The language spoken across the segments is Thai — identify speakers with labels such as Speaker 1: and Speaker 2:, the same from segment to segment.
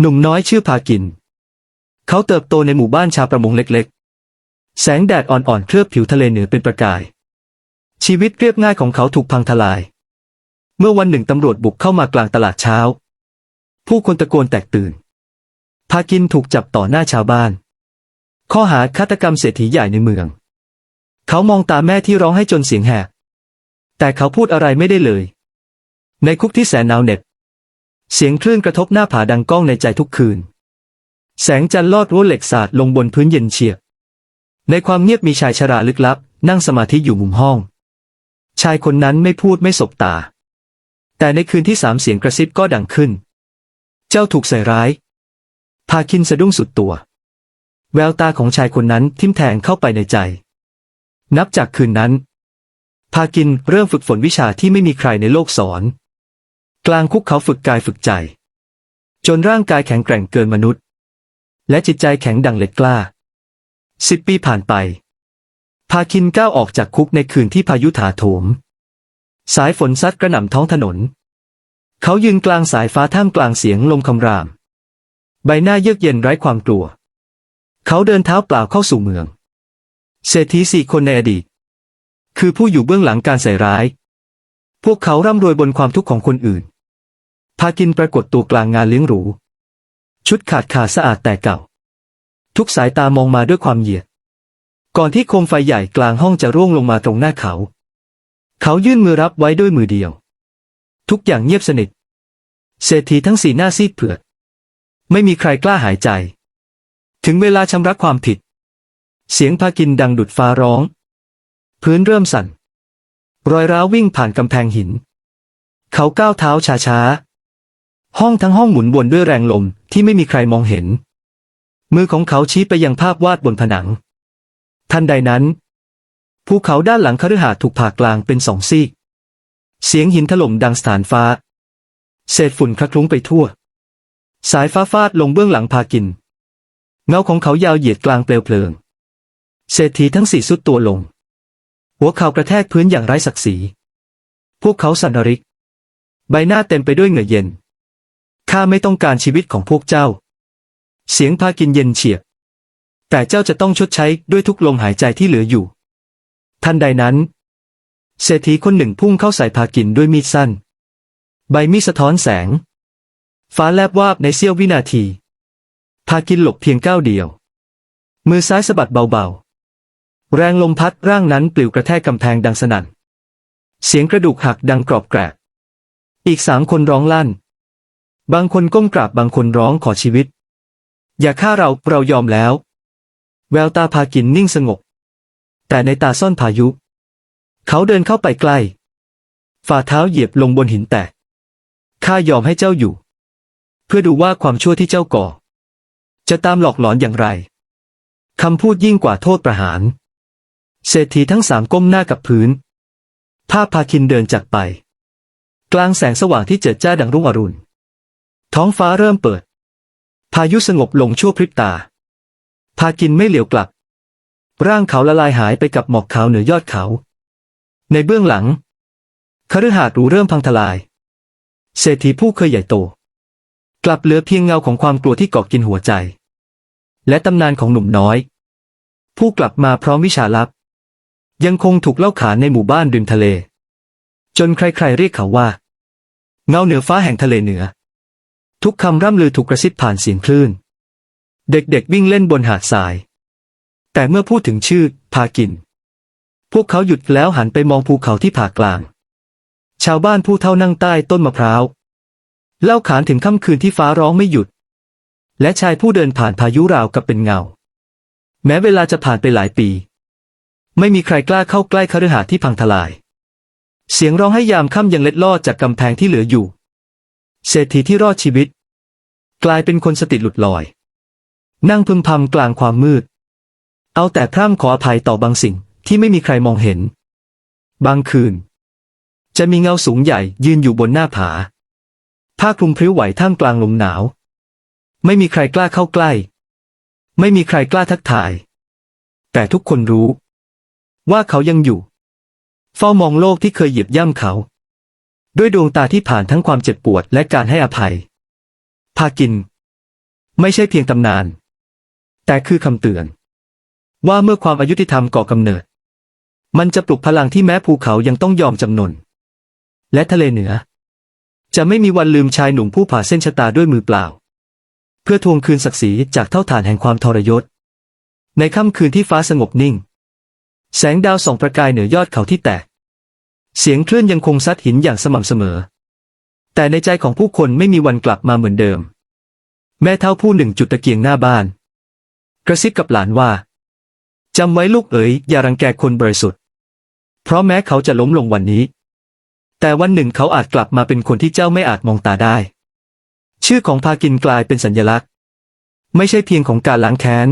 Speaker 1: หนุ่มน้อยชื่อพากิน เขาเติบโตในหมู่บ้านชาวประมงเล็กๆ แสงแดดอ่อนๆเคลือบผิวทะเลเหนือเป็นประกาย ชีวิตเรียบง่ายของเขาถูกพังทลาย เมื่อวันหนึ่งตำรวจบุกเข้ามากลางตลาดเช้า ผู้คนตะโกนแตกตื่น พากินถูกจับต่อหน้าชาวบ้าน ข้อหาฆาตกรรมเศรษฐีใหญ่ในเมือง เขามองตาแม่ที่ร้องให้จนเสียงแหบแต่เขาพูดอะไรไม่ได้เลย ในคุกที่แสนหนาวเหน็บ เสียงคลื่นกระทบหน้าผาดังก้องในใจทุกคืน แสงจันทร์ลอดรั้วเหล็กสาดลงบนพื้นเย็นเฉียบ ในความเงียบมีชายชราลึกลับ นั่งสมาธิอยู่มุมห้อง ชายคนนั้นไม่พูดไม่สบตา แต่ในคืนที่สามเสียงกระซิบก็ดังขึ้น เจ้าถูกใส่ร้าย พาคินสะดุ้งสุดตัว แววตาของชายคนนั้นทิ่มแทงเข้าไปในใจ นับจากคืนนั้น พากินเริ่มฝึกฝนวิชาที่ไม่มีใครในโลกสอน กลางคุกเขาฝึกกายฝึกใจ จนร่างกายแข็งแกร่งเกินมนุษย์ และจิตใจแข็งดังเหล็กกล้าสิบปีผ่านไป พาคินก้าวออกจากคุกในคืนที่พายุถาโถม สายฝนซัดกระหน่ำท้องถนน เขายืนกลางสายฟ้าท่ามกลางเสียงลมคำราม ใบหน้าเยือกเย็นไร้ความกลัว เขาเดินเท้าเปล่าเข้าสู่เมือง เศรษฐีสี่คนในอดีต คือผู้อยู่เบื้องหลังการใส่ร้าย พวกเขาร่ำรวยบนความทุกข์ของคนอื่น พากินปรากฏตัวกลางงานเลี้ยงหรู ชุดขาดขาสะอาดแต่เก่า ทุกสายตามองมาด้วยความเหยียด ก่อนที่โคมไฟใหญ่กลางห้องจะร่วงลงมาตรงหน้าเขา เขายื่นมือรับไว้ด้วยมือเดียว ทุกอย่างเงียบสนิท เศรษฐีทั้งสี่หน้าซีดเผือด ไม่มีใครกล้าหายใจ ถึงเวลาชำระความผิด เสียงพากินดังดุดฟ้าร้อง พื้นเริ่มสั่น รอยร้าววิ่งผ่านกำแพงหิน เขาก้าวเท้าช้าๆ ห้องทั้งห้องหมุนวนด้วยแรงลมที่ไม่มีใครมองเห็น มือของเขาชี้ไปยังภาพวาดบนผนัง ทันใดนั้น ภูเขาด้านหลังคฤหาสน์ถูกผ่ากลางเป็นสองซีก เสียงหินถล่มดังสถานฟ้า เศษฝุ่นคละคลุ้งไปทั่ว สายฟ้าฟาดลงเบื้องหลังพากิน เงาของเขายาวเหยียดกลางเปลวเพลิง เศรษฐีทั้งสี่สุดตัวลง หัวเข่ากระแทกพื้นอย่างไร้ศักดิ์ศรี พวกเขาสันนริก ใบหน้าเต็มไปด้วยเหงื่อเย็น ข้าไม่ต้องการชีวิตของพวกเจ้า เสียงพากินเย็นเฉียบ แต่เจ้าจะต้องชดใช้ด้วยทุกลมหายใจที่เหลืออยู่ ทันใดนั้น เศรษฐีคนหนึ่งพุ่งเข้าใส่พากินด้วยมีดสั้น ใบมีดสะท้อนแสง ฟ้าแลบวาบในเสี้ยววินาที พากินหลบเพียงก้าวเดียว มือซ้ายสะบัดเบาๆ แรงลมพัดร่างนั้นปลิวกระแทกกำแพงดังสนั่น เสียงกระดูกหักดังกรอบแกรกอีกสามคนร้องลั่น บางคนก้มกราบบางคนร้องขอชีวิต อย่าฆ่าเราเรายอมแล้ว แววตาพากินนิ่งสงบ แต่ในตาซ่อนพายุ เขาเดินเข้าไปใกล้ ฝ่าเท้าเหยียบลงบนหินแตกข้ายอมให้เจ้าอยู่ เพื่อดูว่าความชั่วที่เจ้าก่อ จะตามหลอกหลอนอย่างไรคำพูดยิ่งกว่าโทษประหาร เศรษฐีทั้งสามก้มหน้ากับพื้น ภาพพาคินเดินจากไป กลางแสงสว่างที่เจิดจ้าดังรุ่งอรุณ ท้องฟ้าเริ่มเปิด พายุสงบลงชั่วพริบตา พากินไม่เหลียวกลับ ร่างเขาละลายหายไปกับหมอกขาวเหนือยอดเขา ในเบื้องหลังคฤหาสน์หรูเริ่มพังทลาย เศรษฐีผู้เคยใหญ่โต กลับเหลือเพียงเงาของความกลัวที่เกาะกินหัวใจ และตำนานของหนุ่มน้อย ผู้กลับมาพร้อมวิชาลับ ยังคงถูกเล่าขานในหมู่บ้านริมทะเล จนใครๆเรียกเขาว่า เงาเหนือฟ้าแห่งทะเลเหนือ ทุกคำร่ำลือถูกกระซิบผ่านเสียงคลื่น เด็กๆวิ่งเล่นบนหาดทราย แต่เมื่อพูดถึงชื่อ พากิน พวกเขาหยุดแล้วหันไปมองภูเขาที่ผ่ากลาง ชาวบ้านผู้เท่านั่งใต้ต้นมะพร้าว เล่าขานถึงค่ำคืนที่ฟ้าร้องไม่หยุด และชายผู้เดินผ่านพายุราวกับเป็นเงา แม้เวลาจะผ่านไปหลายปี ไม่มีใครกล้าเข้าใกล้คฤหาสน์ที่พังทลาย เสียงร้องให้ยามค่ำยังเล็ดลอดจากกำแพงที่เหลืออยู่เศรษฐีที่รอดชีวิต กลายเป็นคนสติหลุดลอย นั่งพึมพำกลางความมืด เอาแต่พร่ำขออภัยต่อบางสิ่งที่ไม่มีใครมองเห็น บางคืน จะมีเงาสูงใหญ่ยืนอยู่บนหน้าผา ผ้าคลุมพริ้วไหวท่ามกลางลมหนาว ไม่มีใครกล้าเข้าใกล้ ไม่มีใครกล้าทักทาย แต่ทุกคนรู้ ว่าเขายังอยู่ เฝ้ามองโลกที่เคยเหยียบย่ำเขา ด้วยดวงตาที่ผ่านทั้งความเจ็บปวดและการให้อภัย พากิน ไม่ใช่เพียงตำนาน แต่คือคำเตือน ว่าเมื่อความอายุติธรรมก่อกำเนิด มันจะปลุกพลังที่แม้ภูเขายังต้องยอมจำนน และทะเลเหนือ จะไม่มีวันลืมชายหนุ่มผู้ผ่าเส้นชะตาด้วยมือเปล่า เพื่อทวงคืนศักดิ์ศรีจากเท่าฐานแห่งความทรยศ ในค่ำคืนที่ฟ้าสงบนิ่ง แสงดาวส่องประกายเหนือยอดเขาที่แตก เสียงคลื่นยังคงซัดหินอย่างสม่ำเสมอ แต่ในใจของผู้คนไม่มีวันกลับมาเหมือนเดิม แม่เท่าผู้หนึ่งจุดตะเกียงหน้าบ้าน กระซิบกับหลานว่าจำไว้ลูกเอ๋ยอย่ารังแกคนบริสุทธิ์ เพราะแม้เขาจะล้มลงวันนี้ แต่วันหนึ่งเขาอาจกลับมาเป็นคนที่เจ้าไม่อาจมองตาได้ ชื่อของพากินกลายเป็นสัญลักษณ์ ไม่ใช่เพียงของการล้างแค้น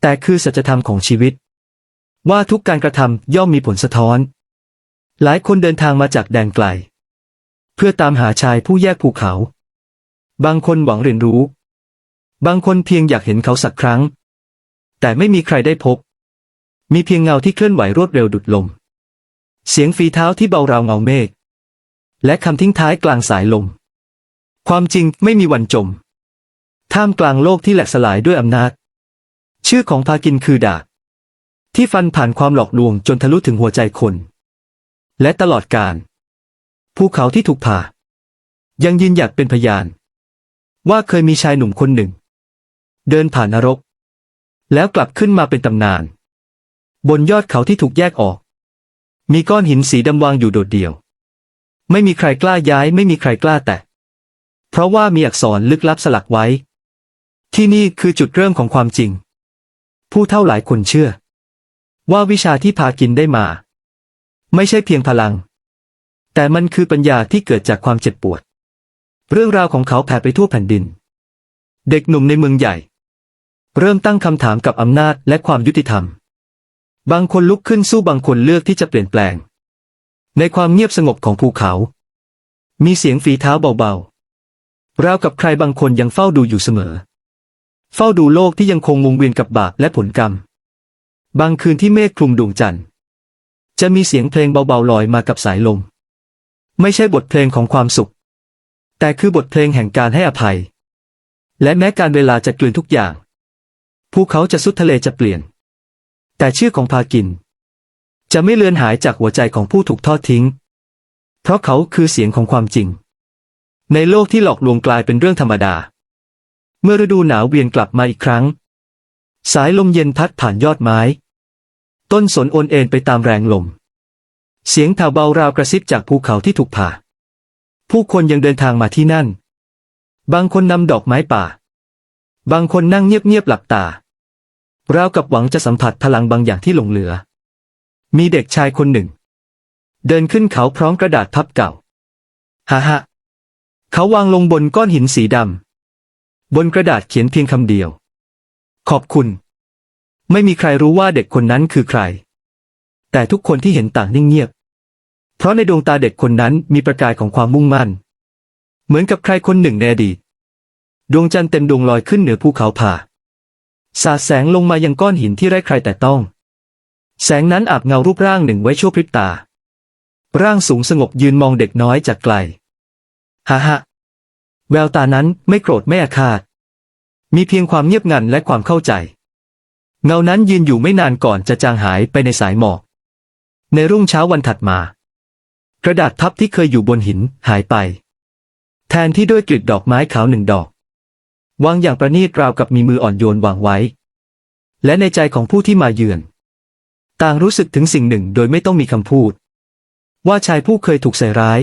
Speaker 1: แต่คือสัจธรรมของชีวิต ว่าทุกการกระทำย่อมมีผลสะท้อน หลายคนเดินทางมาจากแดนไกล เพื่อตามหาชายผู้แยกภูเขา บางคนหวังเรียนรู้ บางคนเพียงอยากเห็นเขาสักครั้ง แต่ไม่มีใครได้พบ มีเพียงเงาที่เคลื่อนไหวรวดเร็วดุดลม เสียงฝีเท้าที่เบาราวเงาเมฆ และคำทิ้งท้ายกลางสายลม ความจริงไม่มีวันจม ท่ามกลางโลกที่แหลกสลายด้วยอำนาจ ชื่อของพากินคือดาที่ฟันผ่านความหลอกลวงจนทะลุถึงหัวใจคน และตลอดการ ภูเขาที่ถูกผ่า ยังยืนหยัดเป็นพยาน ว่าเคยมีชายหนุ่มคนหนึ่ง เดินผ่านนรก แล้วกลับขึ้นมาเป็นตำนาน บนยอดเขาที่ถูกแยกออก มีก้อนหินสีดำวางอยู่โดดเดี่ยว ไม่มีใครกล้าย้ายไม่มีใครกล้าแตะเพราะว่ามีอักษรลึกลับสลักไว้ ที่นี่คือจุดเริ่มของความจริง ผู้เท่าหลายคนเชื่อ ว่าวิชาที่พากินได้มา ไม่ใช่เพียงพลัง แต่มันคือปัญญาที่เกิดจากความเจ็บปวด เรื่องราวของเขาแผ่ไปทั่วแผ่นดิน เด็กหนุ่มในเมืองใหญ่ เริ่มตั้งคำถามกับอำนาจและความยุติธรรม บางคนลุกขึ้นสู้บางคนเลือกที่จะเปลี่ยนแปลง ในความเงียบสงบของภูเขา มีเสียงฝีเท้าเบาๆ ราวกับใครบางคนยังเฝ้าดูอยู่เสมอ เฝ้าดูโลกที่ยังคงวงเวียนกับบาปและผลกรรม บางคืนที่เมฆคลุมดวงจันทร์ จะมีเสียงเพลงเบาๆลอยมากับสายลม ไม่ใช่บทเพลงของความสุข แต่คือบทเพลงแห่งการให้อภัย และแม้การเวลาจะกลืนทุกอย่าง ภูเขาจะสุดทะเลจะเปลี่ยน แต่ชื่อของพากิน จะไม่เลือนหายจากหัวใจของผู้ถูกทอดทิ้ง เพราะเขาคือเสียงของความจริง ในโลกที่หลอกลวงกลายเป็นเรื่องธรรมดา เมื่อฤดูหนาวเวียนกลับมาอีกครั้ง สายลมเย็นพัดผ่านยอดไม้ ต้นสนโอนเอ็นไปตามแรงลม เสียงแผ่วเบาราวกระซิบจากภูเขาที่ถูกผ่า ผู้คนยังเดินทางมาที่นั่น บางคนนำดอกไม้ป่า บางคนนั่งเงียบๆหลับตา ราวกับหวังจะสัมผัสพลังบางอย่างที่หลงเหลือ มีเด็กชายคนหนึ่ง เดินขึ้นเขาพร้อมกระดาษพับเก่าฮ่าฮะเขาวางลงบนก้อนหินสีดำ บนกระดาษเขียนเพียงคำเดียว ขอบคุณ ไม่มีใครรู้ว่าเด็กคนนั้นคือใคร แต่ทุกคนที่เห็นต่างนิ่งเงียบ เพราะในดวงตาเด็กคนนั้นมีประกายของความมุ่งมั่น เหมือนกับใครคนหนึ่งในอดีต ดวงจันทร์เต็มดวงลอยขึ้นเหนือภูเขาผ่า สาดแสงลงมายังก้อนหินที่ไร้ใครแต่ต้อง แสงนั้นอาบเงารูปร่างหนึ่งไว้ชั่วพริบตา ร่างสูงสงบยืนมองเด็กน้อยจากไกล ฮ่าฮ่าแววตานั้นไม่โกรธไม่อาฆาต มีเพียงความเงียบงันและความเข้าใจ เงานั้นยืนอยู่ไม่นานก่อนจะจางหายไปในสายหมอก ในรุ่งเช้าวันถัดมา กระดาษพับที่เคยอยู่บนหินหายไป แทนที่ด้วยกลีบดอกไม้ขาวหนึ่งดอก วางอย่างประณีตราวกับมีมืออ่อนโยนวางไว้ และในใจของผู้ที่มาเยือน ต่างรู้สึกถึงสิ่งหนึ่งโดยไม่ต้องมีคำพูด ว่าชายผู้เคยถูกใส่ร้าย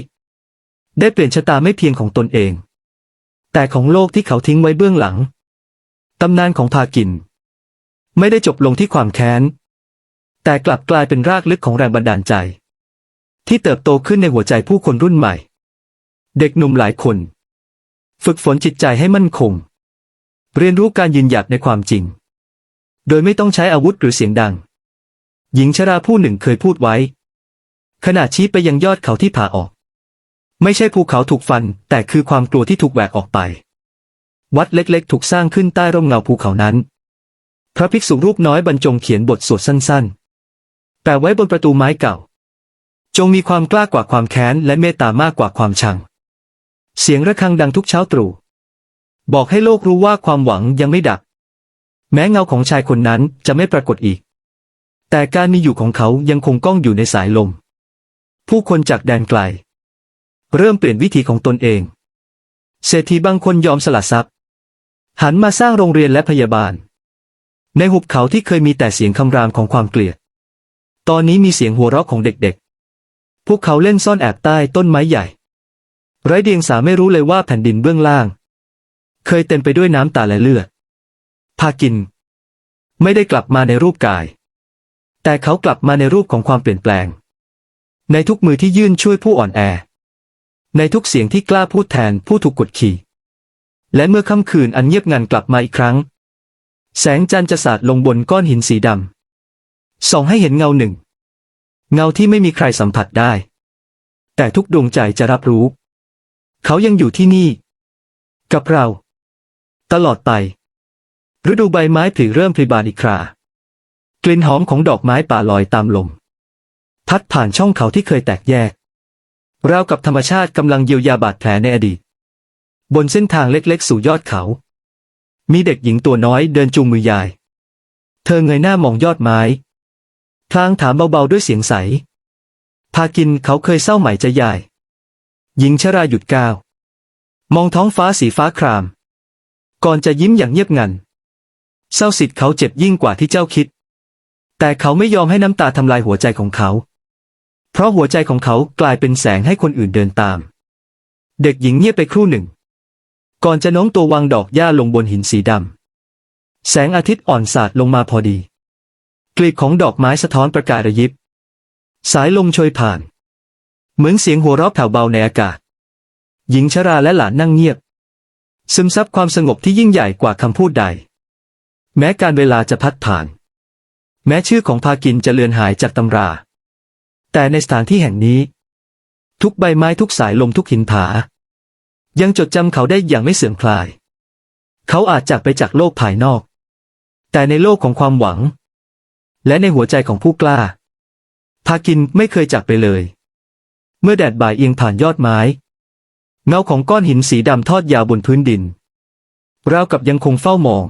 Speaker 1: ได้เปลี่ยนชะตาไม่เพียงของตนเอง แต่ของโลกที่เขาทิ้งไว้เบื้องหลังตำนานของพากิน ไม่ได้จบลงที่ความแค้น แต่กลับกลายเป็นรากลึกของแรงบันดาลใจ ที่เติบโตขึ้นในหัวใจผู้คนรุ่นใหม่ เด็กหนุ่มหลายคน ฝึกฝนจิตใจให้มั่นคง เรียนรู้การยืนหยัดในความจริง โดยไม่ต้องใช้อาวุธหรือเสียงดัง หญิงชราผู้หนึ่งเคยพูดไว้ ขณะชี้ไปยังยอดเขาที่ผ่าออก ไม่ใช่ภูเขาถูกฟัน แต่คือความกลัวที่ถูกแหวกออกไป วัดเล็กๆ ถูกสร้างขึ้นใต้ร่มเงาภูเขานั้น พระภิกษุรูปน้อยบรรจงเขียนบทสวดสั้นๆ แปะไว้บนประตูไม้เก่า จงมีความกล้ากว่าความแค้น และเมตตามากกว่าความชัง เสียงระฆังดังทุกเช้าตรู่บอกให้โลกรู้ว่าความหวังยังไม่ดับ แม้เงาของชายคนนั้นจะไม่ปรากฏอีก แต่การมีอยู่ของเขายังคงก้องอยู่ในสายลม ผู้คนจากแดนไกล เริ่มเปลี่ยนวิถีของตนเอง เศรษฐีบางคนยอมสละทรัพย์ หันมาสร้างโรงเรียนและพยาบาล ในหุบเขาที่เคยมีแต่เสียงคำรามของความเกลียด ตอนนี้มีเสียงหัวเราะของเด็กๆ พวกเขาเล่นซ่อนแอบใต้ต้นไม้ใหญ่ ไร้เดียงสาไม่รู้เลยว่าแผ่นดินเบื้องล่าง เคยเต็มไปด้วยน้ำตาและเลือด พากิน ไม่ได้กลับมาในรูปกาย แต่เขากลับมาในรูปของความเปลี่ยนแปลง ในทุกมือที่ยื่นช่วยผู้อ่อนแอ ในทุกเสียงที่กล้าพูดแทนผู้ถูกกดขี่ และเมื่อค่ำคืนอันเงียบงันกลับมาอีกครั้ง แสงจันทร์จะสาดลงบนก้อนหินสีดำส่องให้เห็นเงาหนึ่ง เงาที่ไม่มีใครสัมผัสได้ แต่ทุกดวงใจจะรับรู้ เขายังอยู่ที่นี่ กับเรา ตลอดไป ฤดูใบไม้ผลิเริ่มผลิบานอีกครา กลิ่นหอมของดอกไม้ป่าลอยตามลม พัดผ่านช่องเขาที่เคยแตกแยกราวกับธรรมชาติกำลังเยียวยาบาดแผลในอดีต บนเส้นทางเล็กๆ สู่ยอดเขา มีเด็กหญิงตัวน้อยเดินจูงมือยาย เธอเงยหน้ามองยอดไม้ พลางถามเบาๆด้วยเสียงใส พากินเขาเคยเศร้าไหมจะยาย หญิงชราหยุดก้าว มองท้องฟ้าสีฟ้าคราม ก่อนจะยิ้มอย่างเงียบงัน เศร้าสิทธิ์เขาเจ็บยิ่งกว่าที่เจ้าคิด แต่เขาไม่ยอมให้น้ำตาทำลายหัวใจของเขา เพราะหัวใจของเขากลายเป็นแสงให้คนอื่นเดินตาม เด็กหญิงเงียบไปครู่หนึ่ง ก่อนจะโน้มตัววางดอกหญ้าลงบนหินสีดำแสงอาทิตย์อ่อนสาดลงมาพอดี กลีบของดอกไม้สะท้อนประกายระยิบ สายลมโชยผ่าน เหมือนเสียงหัวเราะแผ่วเบาในอากาศ หญิงชราและหลานนั่งเงียบ ซึมซับความสงบที่ยิ่งใหญ่กว่าคำพูดใด แม้การเวลาจะพัดผ่าน แม้ชื่อของพากินจะเลือนหายจากตำรา แต่ในสถานที่แห่งนี้ ทุกใบไม้ทุกสายลมทุกหินผา ยังจดจำเขาได้อย่างไม่เสื่อมคลาย เขาอาจจากไปจากโลกภายนอก แต่ในโลกของความหวัง และในหัวใจของผู้กล้า พากินไม่เคยจากไปเลย เมื่อแดดบ่ายเอียงผ่านยอดไม้ เงาของก้อนหินสีดำทอดยาวบนพื้นดินราวกับยังคงเฝ้ามอง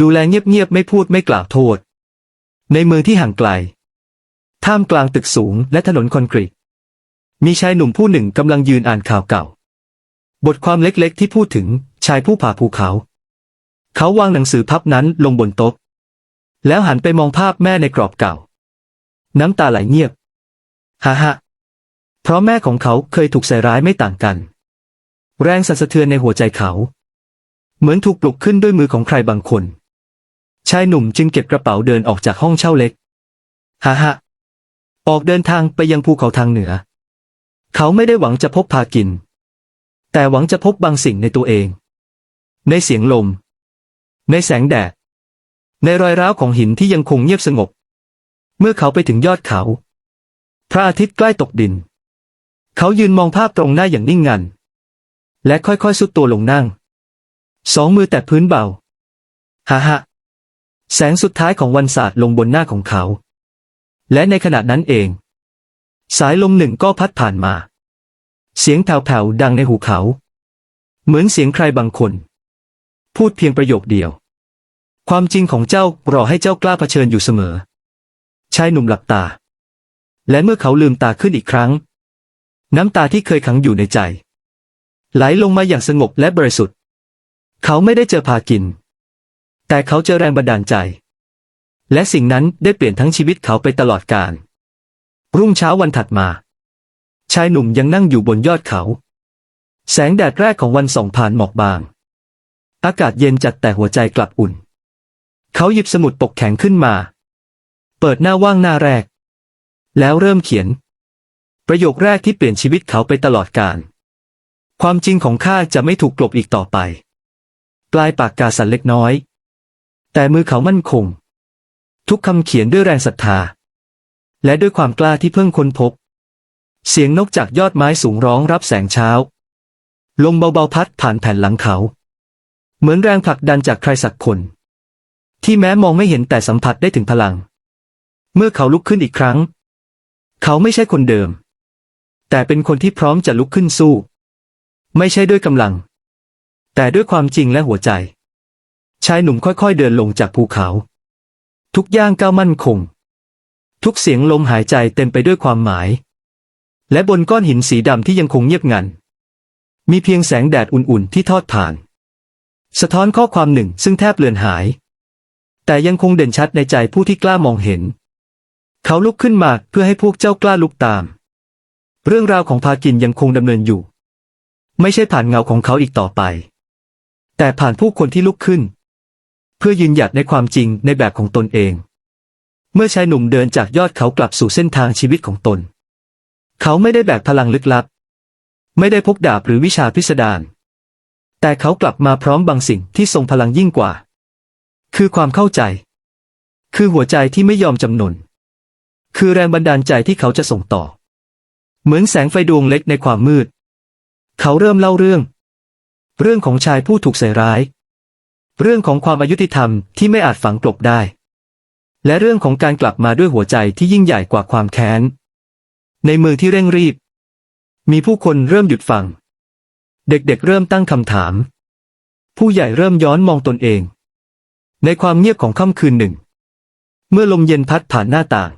Speaker 1: ดูแลเงียบๆไม่พูดไม่กล่าวโทษ ในเมืองที่ห่างไกล ท่ามกลางตึกสูงและถนนคอนกรีต มีชายหนุ่มผู้หนึ่งกำลังยืนอ่านข่าวเก่า บทความเล็กๆที่พูดถึงชายผู้ผ่าภูเขา เขาวางหนังสือพับนั้นลงบนโต๊ะ แล้วหันไปมองภาพแม่ในกรอบเก่า น้ำตาไหลเงียบฮ่าฮ่าเพราะแม่ของเขาเคยถูกใส่ร้ายไม่ต่างกัน แรงสั่นสะเทือนในหัวใจเขา เหมือนถูกปลุกขึ้นด้วยมือของใครบางคน ชายหนุ่มจึงเก็บกระเป๋าเดินออกจากห้องเช่าเล็กฮ่าฮ่าออกเดินทางไปยังภูเขาทางเหนือ เขาไม่ได้หวังจะพบพากิน แต่หวังจะพบบางสิ่งในตัวเอง ในเสียงลม ในแสงแดด ในรอยร้าวของหินที่ยังคงเงียบสงบ เมื่อเขาไปถึงยอดเขา พระอาทิตย์ใกล้ตกดิน เขายืนมองภาพตรงหน้าอย่างนิ่งงัน และค่อยๆสุดตัวลงนั่ง สองมือแตะพื้นเบาฮ่าฮแสงสุดท้ายของวันสาดลงบนหน้าของเขา และในขณะนั้นเอง สายลมหนึ่งก็พัดผ่านมา เสียงแผ่วๆดังในหูเขา เหมือนเสียงใครบางคน พูดเพียงประโยคเดียว ความจริงของเจ้ารอให้เจ้ากล้าเผชิญอยู่เสมอ ชายหนุ่มหลับตา และเมื่อเขาลืมตาขึ้นอีกครั้ง น้ำตาที่เคยขังอยู่ในใจ ไหลลงมาอย่างสงบและบริสุทธิ์ เขาไม่ได้เจอพากิน แต่เขาเจอแรงบันดาลใจ และสิ่งนั้นได้เปลี่ยนทั้งชีวิตเขาไปตลอดกาลรุ่งเช้าวันถัดมา ชายหนุ่มยังนั่งอยู่บนยอดเขา แสงแดดแรกของวันส่องผ่านหมอกบาง อากาศเย็นจัดแต่หัวใจกลับอุ่น เขาหยิบสมุดปกแข็งขึ้นมา เปิดหน้าว่างหน้าแรก แล้วเริ่มเขียน ประโยคแรกที่เปลี่ยนชีวิตเขาไปตลอดกาลความจริงของข้าจะไม่ถูกกลบอีกต่อไป ปลายปากกาสั่นเล็กน้อย แต่มือเขามั่นคง ทุกคำเขียนด้วยแรงศรัทธา และด้วยความกล้าที่เพิ่งค้นพบ เสียงนกจากยอดไม้สูงร้องรับแสงเช้า ลมเบาๆพัดผ่านแผ่นหลังเขา เหมือนแรงผลักดันจากใครสักคน ที่แม้มองไม่เห็นแต่สัมผัสได้ถึงพลัง เมื่อเขาลุกขึ้นอีกครั้ง เขาไม่ใช่คนเดิม แต่เป็นคนที่พร้อมจะลุกขึ้นสู้ ไม่ใช่ด้วยกำลัง แต่ด้วยความจริงและหัวใจ ชายหนุ่มค่อยๆเดินลงจากภูเขา ทุกย่างก้าวมั่นคง ทุกเสียงลมหายใจเต็มไปด้วยความหมาย และบนก้อนหินสีดำที่ยังคงเงียบงัน มีเพียงแสงแดดอุ่นๆที่ทอดผ่าน สะท้อนข้อความหนึ่งซึ่งแทบเลือนหาย แต่ยังคงเด่นชัดในใจผู้ที่กล้ามองเห็น เขาลุกขึ้นมาเพื่อให้พวกเจ้ากล้าลุกตาม เรื่องราวของพากินยังคงดำเนินอยู่ ไม่ใช่ผ่านเงาของเขาอีกต่อไป แต่ผ่านผู้คนที่ลุกขึ้น เพื่อยืนหยัดในความจริงในแบบของตนเอง เมื่อชายหนุ่มเดินจากยอดเขากลับสู่เส้นทางชีวิตของตน เขาไม่ได้แบกพลังลึกลับ ไม่ได้พกดาบหรือวิชาพิสดารแต่เขากลับมาพร้อมบางสิ่งที่ทรงพลังยิ่งกว่า คือความเข้าใจ คือหัวใจที่ไม่ยอมจำนน คือแรงบันดาลใจที่เขาจะส่งต่อ เหมือนแสงไฟดวงเล็กในความมืด เขาเริ่มเล่าเรื่อง เรื่องของชายผู้ถูกใส่ร้าย เรื่องของความอายุติธรรมที่ไม่อาจฝังกลบได้ และเรื่องของการกลับมาด้วยหัวใจที่ยิ่งใหญ่กว่าความแค้น ในมือที่เร่งรีบ มีผู้คนเริ่มหยุดฟัง เด็กๆเริ่มตั้งคำถาม ผู้ใหญ่เริ่มย้อนมองตนเอง ในความเงียบของค่ำคืนหนึ่ง เมื่อลมเย็นพัดผ่านหน้าต่าง